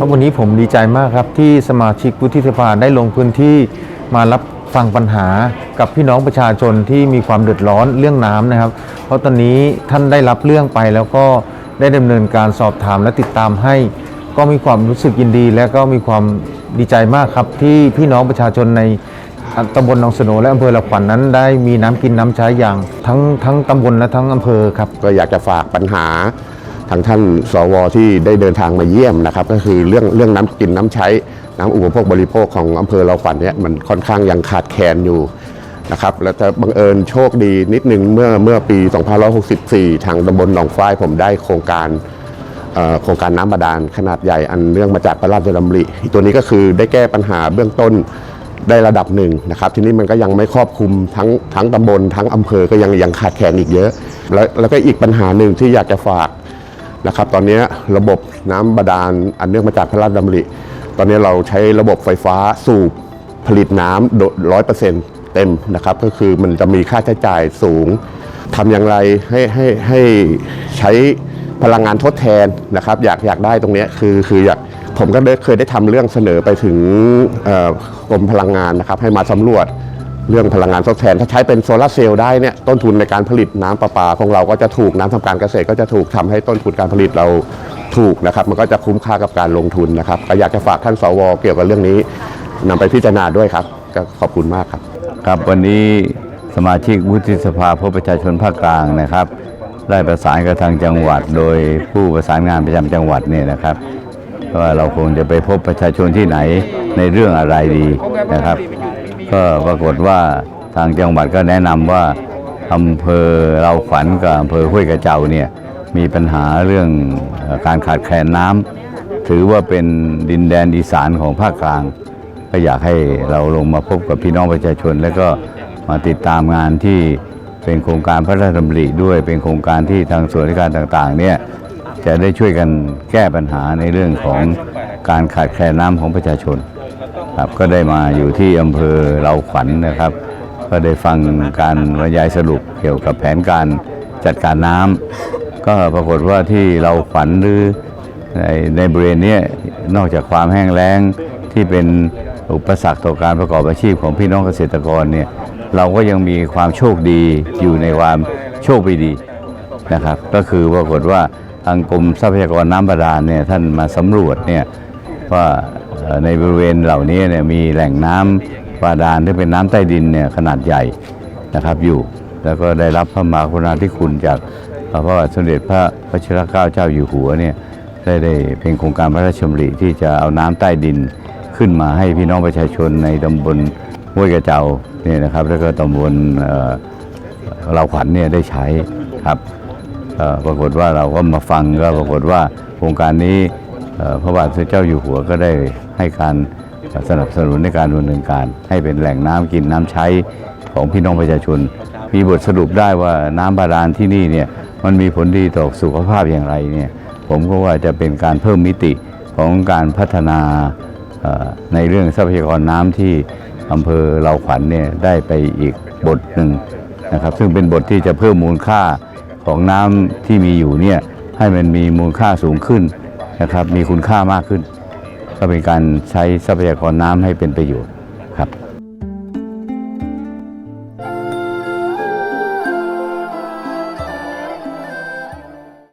ครับวันนี้ผมดีใจมากครับที่สมาชิกวุฒิสภาได้ลงพื้นที่มารับฟังปัญหากับพี่น้องประชาชนที่มีความเดือดร้อนเรื่องน้ำนะครับ เพราะตอนนี้ท่านได้รับเรื่องไปแล้วก็ได้ดำเนินการสอบถามและติดตามให้ ก็มีความรู้สึกยินดี และก็มีความดีใจมากครับ ที่พี่น้องประชาชนในตำบลหนองสนและอำเภอละขวัญนนั้น ได้มีน้ำกินน้ำใช้อย่างทั้งทั้งตำบลและทั้งอำเภอครับก็อยากจะฝากปัญหา ทางท่านสวที่ได้เดินทางมาเยี่ยมนะครับ ก็คือเรื่องเรื่องน้ำกินน้ำใช้น้ำอุปโภคบริโภคของอำเภอเราขวัญเนี่ยมันค่อนข้างยังขาดแคลนอยู่นะครับแล้วจะบังเอิญโชคดีนิดนึงเมื่อเมื่อปี 2564 ทางตำบลหนองฝ้ายผมได้โครงการโครงการน้ำบาดาลขนาดใหญ่อันเนื่องมาจากพระราชดำริตัวนี้ก็คือได้แก้ปัญหาเบื้องต้นได้ระดับหนึ่งนะครับทีนี้มันก็ยังไม่ครอบคลุมทั้งทั้งตำบลทั้งอำเภอก็ยังยังขาดแคลนอีกเยอะ แล้วแล้วก็อีกปัญหาหนึ่งที่อยากจะฝาก นะครับ ตอนนี้ระบบน้ำบาดาลอันเนื่องมาจากพระราชดำริ ตอนนี้เราใช้ระบบไฟฟ้าสูบผลิตน้ำร้อยเปอร์เซ็นต์เต็มนะครับ ก็คือมันจะมีค่าใช้จ่ายสูงทำอย่างไรให้ให้ให้ใช้พลังงานทดแทนนะครับ อยากอยากได้ตรงนี้คือคืออยากผมก็เคยได้ทำเรื่องเสนอไปถึงกรมพลังงานนะครับ ให้มาสำรวจ เรื่องพลังงานทดแทนถ้าใช้เป็นโซลาร์เซลล์ได้เนี่ยต้นทุนในการผลิตน้ำประปาของเราก็จะถูกน้ำทำการเกษตรก็จะถูกทำให้ต้นทุนการผลิตเราถูกนะครับ มันก็จะคุ้มค่ากับการลงทุนนะครับก็อยากจะฝากท่านสวเกี่ยวกับเรื่องนี้นำไปพิจารณาด้วยครับ ก็ขอบคุณมากครับ ครับวันนี้สมาชิกวุฒิสภาพบประชาชนภาคกลางนะครับ ได้ประสานกับทางจังหวัด โดยผู้ประสานงานประจำจังหวัดเนี่ยนะครับว่าเราคงจะไปพบประชาชนที่ไหนในเรื่องอะไรดีนะครับ ก็ปรากฏว่าทางจังหวัดก็แนะนำว่าอำเภอเราขวัญกับอำเภอห้วยกระเจ้าเนี่ยมีปัญหาเรื่องการขาดแคลนน้ำถือว่าเป็นดินแดนอีสานของภาคกลาง ก็อยากให้เราลงมาพบกับพี่น้องประชาชน แล้วก็มาติดตามงานที่เป็นโครงการพระราชดำริด้วยเป็นโครงการที่ทางส่วนราชการต่างๆเนี่ยจะได้ช่วยกันแก้ปัญหาในเรื่องของการขาดแคลนน้ำของประชาชน ครับก็ได้มาอยู่ที่อำเภอเราขวัญนะครับ ก็ได้ฟังการบรรยายสรุปเกี่ยวกับแผนการจัดการน้ำก็ปรากฏว่าที่เราขวัญหรือในในบริเวณนี้นอกจากความแห้งแล้งที่เป็นอุปสรรคต่อการประกอบอาชีพของพี่น้องเกษตรกรเนี่ยเราก็ยังมีความโชคดีอยู่ในความโชคไม่ดีนะครับ ก็คือปรากฏว่าทางกรมทรัพยากรน้ำบาดาลเนี่ยท่านมาสำรวจเนี่ยว่า ในบริเวณเหล่านี้เนี่ยมีแหล่งน้ำบาดาลที่เป็นน้ำใต้ดินเนี่ยขนาดใหญ่นะครับอยู่แล้วก็ได้รับพระมหากรุณาธิคุณจากพระบาทสมเด็จพระวชิรเกล้าเจ้าอยู่หัวเนี่ยได้ได้เป็นโครงการพระราชดำริที่จะเอาน้ำใต้ดินขึ้นมาให้พี่น้องประชาชนในตำบลห้วยกระเจ้าเนี่ยนะครับแล้วก็ตำบลเราขวัญเนี่ยได้ใช้ครับปรากฏว่าเราก็มาฟังก็ปรากฏว่าโครงการนี้พระบาทสมเด็จเจ้าอยู่หัวก็ได้ ให้การสนับสนุนในการดำเนินการ ให้เป็นแหล่งน้ำกินน้ำใช้ของพี่น้องประชาชน มีบทสรุปได้ว่าน้ำบาดาลที่นี่เนี่ยมันมีผลดีต่อสุขภาพอย่างไรเนี่ยผมก็ว่าจะเป็นการเพิ่มมิติของการพัฒนาในเรื่องทรัพยากรน้ำที่อำเภอเราขวัญเนี่ยได้ไปอีกบทหนึ่งนะครับ ซึ่งเป็นบทที่จะเพิ่มมูลค่าของน้ำที่มีอยู่เนี่ยให้มันมีมูลค่าสูงขึ้นนะครับมีคุณค่ามากขึ้น ก็เป็นการใช้ทรัพยากรน้ำให้เป็นประโยชน์